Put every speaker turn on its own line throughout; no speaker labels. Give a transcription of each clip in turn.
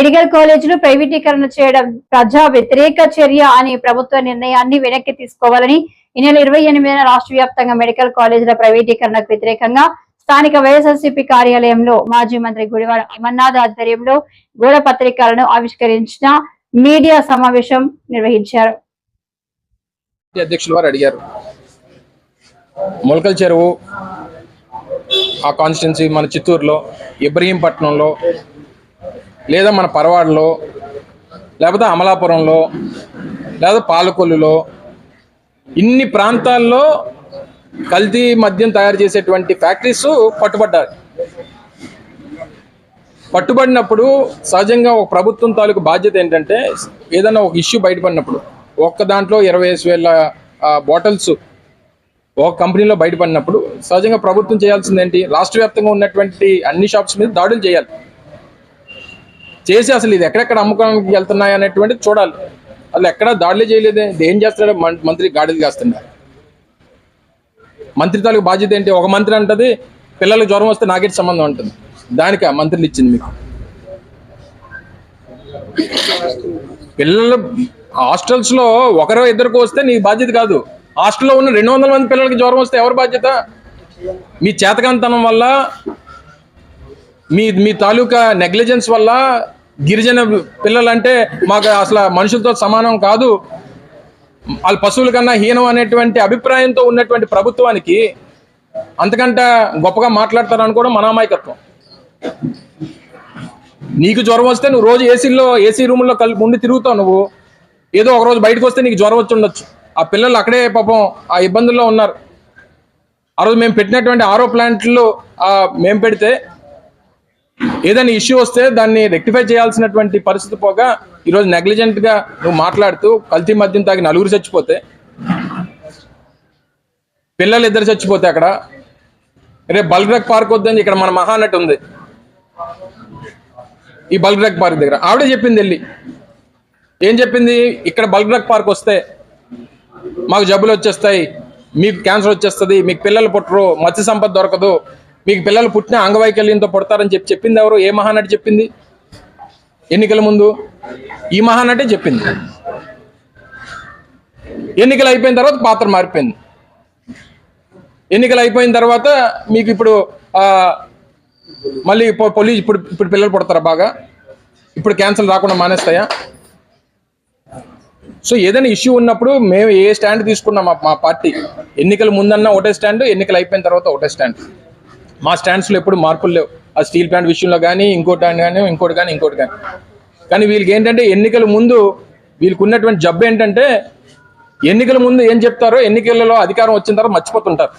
Medical కాలేజీలు ప్రైవేటీకరణ చేయడం ప్రజా వ్యతిరేక చర్య అని ప్రభుత్వ నిర్ణయాన్ని వెనక్కి తీసుకోవాలని ఈ నెల ఇరవై ఎనిమిదిన రాష్ట్ర వ్యాప్తంగా మెడికల్ కాలేజీల ప్రైవేటీకరణకు వ్యతిరేకంగా స్థానిక వైఎస్ఆర్సీపీ కార్యాలయంలో మాజీ మంత్రి గుడివాడ అమర్నాథ్ ఆధ్వర్యంలో గోడ పత్రికలను ఆవిష్కరించిన మీడియా సమావేశం నిర్వహించారు.
వారు అడిగారు మొలకల చెరువు ఆ కాన్స్టిట్యున్సీ మన చిత్తూరులో ఇబ్రహీంపట్నంలో లేదా మన పరవాడలో లేకపోతే అమలాపురంలో లేదా పాలకొల్లులో ఇన్ని ప్రాంతాల్లో కల్తీ మద్యం తయారు చేసేటువంటి ఫ్యాక్టరీస్ పట్టుబడ్డారు పట్టుబడినప్పుడు సహజంగా ఒక ప్రభుత్వం తాలూకు బాధ్యత ఏంటంటే ఏదైనా ఒక ఇష్యూ బయటపడినప్పుడు ఒక్క దాంట్లో ఇరవై ఐదు వేల బాటిల్స్ ఒక కంపెనీలో బయటపడినప్పుడు సహజంగా ప్రభుత్వం చేయాల్సింది ఏంటి? రాష్ట్ర వ్యాప్తంగా ఉన్నటువంటి అన్ని షాప్స్ మీద దాడులు చేయాలి. చేసి అసలు ఇది ఎక్కడెక్కడ అమ్ముకోవడానికి వెళ్తున్నాయి అనేటువంటిది చూడాలి. అసలు ఎక్కడా దాడులు చేయలేదే. ఏం చేస్తాడో మంత్రి గాడిది కాస్తున్నారు మంత్రి తాలూకు బాధ్యత ఏంటి? ఒక మంత్రి అంటది పిల్లలకు జ్వరం వస్తే నాకేటి సంబంధం ఉంటుంది? దానికి ఆ మంత్రులు ఇచ్చింది మీకు. పిల్లలు హాస్టల్స్లో ఒకరో ఇద్దరికి వస్తే నీ బాధ్యత కాదు. హాస్టల్లో ఉన్న రెండు వందల మంది పిల్లలకి జ్వరం వస్తే ఎవరి బాధ్యత? మీ చేతకంతనం వల్ల మీ మీ తాలూకా నెగ్లిజెన్స్ వల్ల గిరిజన పిల్లలంటే మాకు అసలు మనుషులతో సమానం కాదు. వాళ్ళ పశువుల కన్నా హీనం అనేటువంటి అభిప్రాయంతో ఉన్నటువంటి ప్రభుత్వానికి అంతకంటే గొప్పగా మాట్లాడతారు అనుకోవడం మన అమాయకత్వం. నీకు జ్వరం వస్తే నువ్వు రోజు ఏసీలో ఏసీ రూమ్లో కలిపి ఉండి తిరుగుతావు నువ్వు. ఏదో ఒక రోజు బయటకు వస్తే నీకు జ్వరం వచ్చి ఉండొచ్చు. ఆ పిల్లలు అక్కడే పాపం ఆ ఇబ్బందుల్లో ఉన్నారు. ఆ రోజు మేము పెట్టినటువంటి ఆరో ప్లాంట్లు మేము పెడితే ఏదైనా ఇష్యూ వస్తే దాన్ని రెక్టిఫై చేయాల్సినటువంటి పరిస్థితి పోగా ఈరోజు నెగ్లిజెంట్గా నువ్వు మాట్లాడుతూ కల్తీ మద్యం తాగి నలుగురు చచ్చిపోతే పిల్లలు ఇద్దరు చచ్చిపోతే అక్కడ రేపు బల్గ్రక్ పార్క్ వద్దని ఇక్కడ మన మహానటి ఉంది. ఈ బల్గ్రక్ పార్క్ దగ్గర. ఆవిడే చెప్పింది వెళ్ళి. ఏం చెప్పింది? ఇక్కడ బల్గ్రక్ పార్క్ వస్తే మాకు జబ్బులు వచ్చేస్తాయి మీకు క్యాన్సర్ వచ్చేస్తుంది మీకు పిల్లలు పుట్టరు మత్స్య సంపద దొరకదు మీకు పిల్లలు పుట్టిన అంగవైకల్యంతో పుడతారని చెప్పి చెప్పింది ఎవరు? ఏ మహానటి చెప్పింది? ఎన్నికల ముందు ఈ మహానటే చెప్పింది. ఎన్నికలు అయిపోయిన తర్వాత పాత్ర మారిపోయింది. ఎన్నికలు అయిపోయిన తర్వాత మీకు ఇప్పుడు మళ్ళీ పోలీస్ ఇప్పుడు ఇప్పుడు పిల్లలు పుడతారా బాగా? ఇప్పుడు క్యాన్సర్ రాకుండా మానేస్తాయా? సో ఏదైనా ఇష్యూ ఉన్నప్పుడు మేము ఏ స్టాండ్ తీసుకున్నాం మా మా పార్టీ? ఎన్నికల ముందన్నా ఒకటే స్టాండ్ ఎన్నికలు అయిపోయిన తర్వాత ఒకటే స్టాండ్. మా స్టాండ్స్లో ఎప్పుడు మార్పులు లేవు. ఆ స్టీల్ ప్లాంట్ విషయంలో కానీ ఇంకోటి కానీ ఇంకోటి కానీ ఇంకోటి కానీ కానీ వీళ్ళకి ఏంటంటే ఎన్నికల ముందు వీళ్ళకి ఉన్నటువంటి జబ్బు ఏంటంటే ఎన్నికల ముందు ఏం చెప్తారో ఎన్నికలలో అధికారం వచ్చిన తర్వాత మర్చిపోతుంటారు.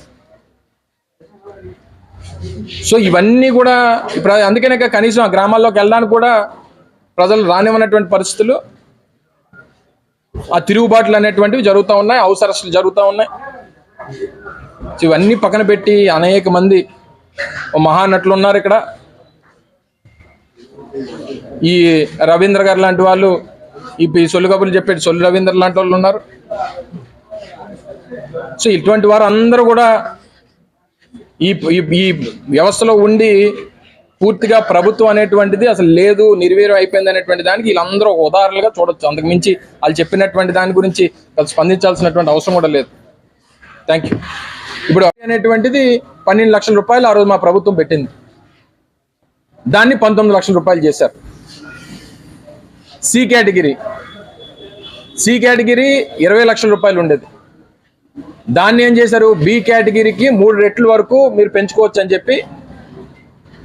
సో ఇవన్నీ కూడా ఇప్పుడు అందుకనే కనీసం ఆ గ్రామాల్లోకి వెళ్ళడానికి కూడా ప్రజలు రానివ్వనటువంటి పరిస్థితులు ఆ తిరుగుబాట్లు అనేటువంటివి జరుగుతూ ఉన్నాయి అవసరస్తులు జరుగుతూ ఉన్నాయి. ఇవన్నీ పక్కన పెట్టి అనేక మంది మహానటులు ఉన్నారు ఇక్కడ. ఈ రవీంద్ర గారు లాంటి వాళ్ళు ఈ సొల్లు కబుర్లు చెప్పేటి సొల్లు రవీంద్ర లాంటి వాళ్ళు ఉన్నారు. సో ఇటువంటి వారు అందరూ కూడా ఈ ఈ- వ్యవస్థలో ఉండి పూర్తిగా ప్రభుత్వం అనేటువంటిది అసలు లేదు నిర్వీర్యం అయిపోయింది అనేటువంటి దానికి వీళ్ళందరూ ఒక ఉదాహరణలుగా చూడొచ్చు. అందుకు మించి వాళ్ళు చెప్పినటువంటి దాని గురించి వాళ్ళు స్పందించాల్సినటువంటి అవసరం కూడా లేదు. థ్యాంక్ యూ ఇప్పుడు అనేటువంటిది పన్నెండు లక్షల రూపాయలు ఆ రోజు మా ప్రభుత్వం పెట్టింది. దాన్ని పంతొమ్మిది లక్షల రూపాయలు చేశారు. C category. సి కేటగిరీ ఇరవై లక్షల రూపాయలు ఉండేది. దాన్ని ఏం చేశారు? బి కేటగిరీకి మూడు రెట్ల వరకు మీరు పెంచుకోవచ్చు అని చెప్పి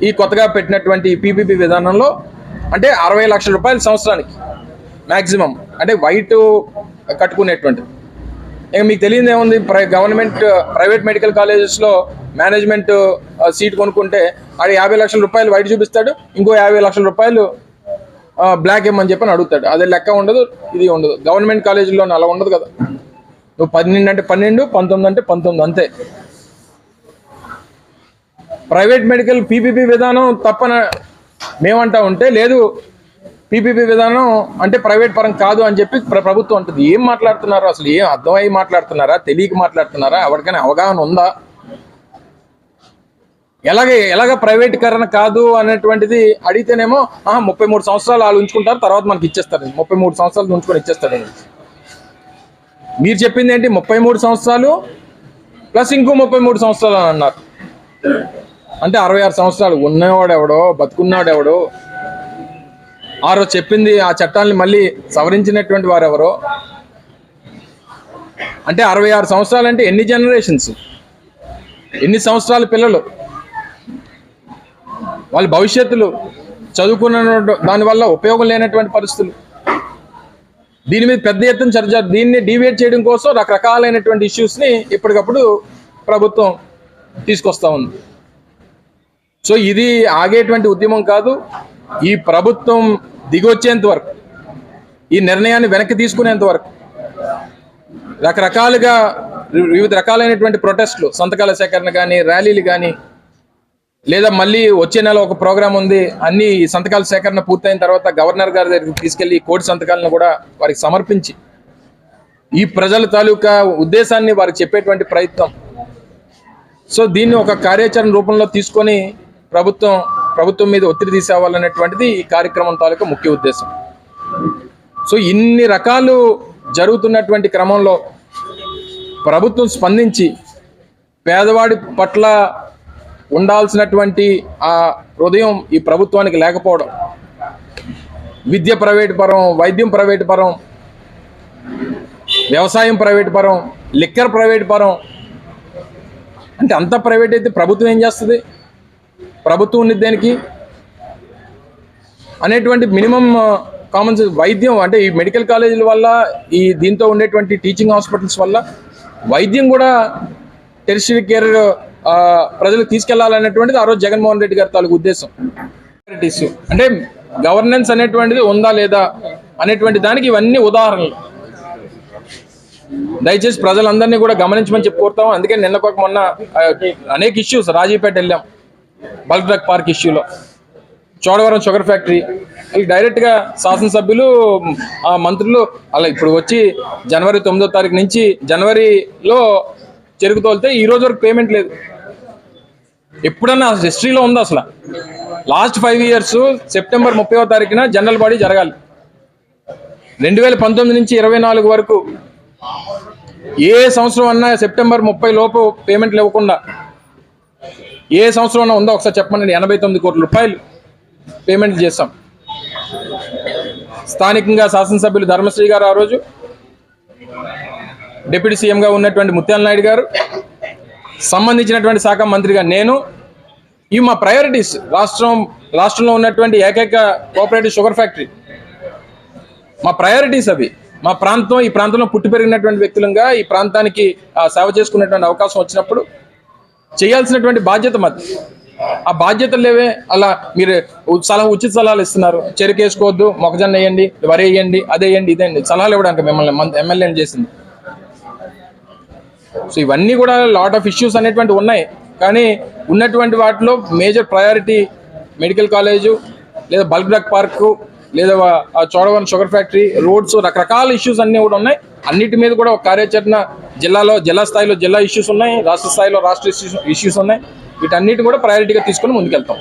ఈ కొత్తగా పెట్టినటువంటి పీపీపీ విధానంలో అంటే అరవై లక్షల రూపాయలు సంవత్సరానికి మ్యాక్సిమం అంటే వైట్ కట్టుకునేటువంటిది. ఇక మీకు తెలియదు ఏముంది? ప్రై గవర్నమెంట్ ప్రైవేట్ మెడికల్ కాలేజెస్లో మేనేజ్మెంట్ సీట్ కొనుక్కుంటే ఆడ యాభై లక్షల రూపాయలు వైట్ చూపిస్తాడు ఇంకో యాభై లక్షల రూపాయలు uh, బ్లాక్ ఏమని చెప్పని అడుగుతాడు. అదే లెక్క ఉండదు ఇది ఉండదు. గవర్నమెంట్ కాలేజీలో అలా ఉండదు కదా. నువ్వు పన్నెండు అంటే పన్నెండు పంతొమ్మిది అంటే పంతొమ్మిది అంతే. ప్రైవేట్ మెడికల్ పీపీపీ విధానం తప్పన మేమంటా ఉంటే లేదు పీపీపీ విధానం అంటే ప్రైవేట్ పరం కాదు అని చెప్పి ప్రభుత్వం అంటుంది. ఏం మాట్లాడుతున్నారు అసలు? ఏం అర్థమై మాట్లాడుతున్నారా? తెలియక మాట్లాడుతున్నారా? ఎవరికైనా అవగాహన ఉందా? ఎలాగే ఎలాగ ప్రైవేటీకరణ కాదు అనేటువంటిది అడిగితేనేమో ఆహా, ముప్పై మూడు సంవత్సరాలు వాళ్ళు ఉంచుకుంటారు తర్వాత మనకి ఇచ్చేస్తారు ముప్పై మూడు సంవత్సరాలు ఉంచుకొని ఇచ్చేస్తాడు మీరు చెప్పింది ఏంటి? ముప్పై మూడు సంవత్సరాలు ప్లస్ ఇంకో ముప్పై మూడు సంవత్సరాలు అన్నారు. అంటే అరవై ఆరు సంవత్సరాలు ఉన్నవాడు ఎవడో బతుకున్నాడు ఎవడో ఆ రోజు చెప్పింది ఆ చట్టాన్ని మళ్ళీ సవరించినటువంటి వారు ఎవరో అంటే అరవై ఆరు సంవత్సరాలు అంటే ఎన్ని జనరేషన్స్ ఎన్ని సంవత్సరాల పిల్లలు? వాళ్ళ భవిష్యత్తులు చదువుకున్న దానివల్ల ఉపయోగం లేనటువంటి పరిస్థితులు. దీని మీద పెద్ద ఎత్తున చర్చ దీన్ని డివేట్ చేయడం కోసం రకరకాలైనటువంటి ఇష్యూస్ని ఎప్పటికప్పుడు ప్రభుత్వం తీసుకొస్తా ఉంది. సో ఇది ఆగేటువంటి ఉద్యమం కాదు. ఈ ప్రభుత్వం దిగొచ్చేంత వరకు ఈ నిర్ణయాన్ని వెనక్కి తీసుకునేంత వరకు రకరకాలుగా వివిధ రకాలైనటువంటి ప్రొటెస్ట్లు సంతకాల సేకరణ కానీ ర్యాలీలు కానీ లేదా మళ్ళీ వచ్చే నెల ఒక ప్రోగ్రాం ఉంది అన్ని సంతకాల సేకరణ పూర్తయిన తర్వాత గవర్నర్ గారి దగ్గరికి తీసుకెళ్ళి కోటి సంతకాలను కూడా వారికి సమర్పించి ఈ ప్రజల తాలూకా ఉద్దేశాన్ని వారికి చెప్పేటువంటి ప్రయత్నం. సో దీన్ని ఒక కార్యాచరణ రూపంలో తీసుకొని ప్రభుత్వం ప్రభుత్వం మీద ఒత్తిడి తీసేవాలనేటువంటిది ఈ కార్యక్రమం తాలూకా ముఖ్య ఉద్దేశం. సో ఇన్ని రకాలు జరుగుతున్నటువంటి క్రమంలో ప్రభుత్వం స్పందించి పేదవాడి పట్ల ఉండాల్సినటువంటి ఆ హృదయం ఈ ప్రభుత్వానికి లేకపోవడం విద్య ప్రైవేట్ పరం వైద్యం ప్రైవేట్ పరం వ్యవసాయం ప్రైవేట్ పరం లిక్కర్ ప్రైవేట్ పరం అంటే అంత ప్రైవేట్ అయితే ప్రభుత్వం ఏం చేస్తుంది? ప్రభుత్వం ఉంది దేనికి? అనేటువంటి మినిమం కామన్ వైద్యం అంటే ఈ మెడికల్ కాలేజీల వల్ల ఈ దీంతో ఉండేటువంటి టీచింగ్ హాస్పిటల్స్ వల్ల వైద్యం కూడా టెరిషరీ కేర్ ప్రజలకు తీసుకెళ్ళాలనేటువంటిది ఆ రోజు జగన్మోహన్ రెడ్డి గారి తాలూకు ఉద్దేశం. ఇష్యూ అంటే గవర్నెన్స్ అనేటువంటిది ఉందా లేదా అనేటువంటి దానికి ఇవన్నీ ఉదాహరణలు. దయచేసి ప్రజలందరినీ కూడా గమనించమని చెప్పి కోరుతాం అందుకే నిన్న ఒక మొన్న అనేక ఇష్యూస్ రాజీపేట వెళ్ళాం. బల్క్ డ్రగ్ పార్క్ ఇష్యూలో. Chodavaram sugar factory. వీళ్ళకి డైరెక్ట్గా శాసనసభ్యులు ఆ మంత్రులు అలా ఇప్పుడు వచ్చి జనవరి తొమ్మిదో తారీఖు నుంచి జనవరిలో చెరుకు తోలితే ఈ రోజు వరకు పేమెంట్ లేదు. ఎప్పుడన్నా హిస్టరీలో ఉందా అసలు? లాస్ట్ ఫైవ్ ఇయర్స్ సెప్టెంబర్ ముప్పైవ తారీఖున జనరల్ బాడీ జరగాలి. రెండు వేల పంతొమ్మిది నుంచి ఇరవై నాలుగు వరకు ఏ సంవత్సరం అన్నా సెప్టెంబర్ ముప్పై లోపు పేమెంట్లు ఇవ్వకుండా ఏ సంవత్సరంలో ఉందో ఒకసారి చెప్పండి ఎనభై తొమ్మిది కోట్ల రూపాయలు పేమెంట్ చేస్తాం స్థానికంగా శాసనసభ్యులు ధర్మశ్రీ గారు ఆ రోజు డిప్యూటీ సీఎంగా ఉన్నటువంటి ముత్యాల నాయుడు గారు సంబంధించినటువంటి శాఖ మంత్రిగా నేను ఇవి మా ప్రయారిటీస్ రాష్ట్రం రాష్ట్రంలో ఉన్నటువంటి ఏకైక కోఆపరేటివ్ షుగర్ ఫ్యాక్టరీ మా ప్రయారిటీస్ అవి. మా ప్రాంతం ఈ ప్రాంతంలో పుట్టి పెరిగినటువంటి వ్యక్తులంగా ఈ ప్రాంతానికి సేవ చేసుకునేటువంటి అవకాశం వచ్చినప్పుడు చేయాల్సినటువంటి బాధ్యత మాది. ఆ బాధ్యతలు లేవే అలా మీరు సలహా ఉచిత సలహాలు ఇస్తున్నారు. చెరుకు వేసుకోవద్దు మొక్కజొన్న వేయండి వరి వేయండి అదే వేయండి ఇదేండి సలహాలు ఇవ్వడానికి మిమ్మల్ని ఎమ్మెల్యేని చేసింది. సో ఇవన్నీ కూడా లాట్ ఆఫ్ ఇష్యూస్ అనేటువంటి ఉన్నాయి. కానీ ఉన్నటువంటి వాటిలో మేజర్ ప్రయారిటీ మెడికల్ కాలేజు లేదా బల్క్ డ్రగ్ పార్కు లేదా చోడవరం షుగర్ ఫ్యాక్టరీ రోడ్స్ రకరకాల ఇష్యూస్ అన్నీ కూడా ఉన్నాయి. అన్నిటి మీద కూడా ఒక కార్యాచరణ జిల్లాలో జిల్లా స్థాయిలో జిల్లా ఇష్యూస్ ఉన్నాయి రాష్ట్ర స్థాయిలో రాష్ట్ర ఇష్యూస్ ఇష్యూస్ ఉన్నాయి. వీటన్నిటి కూడా ప్రయారిటీగా తీసుకొని ముందుకెళ్తాం.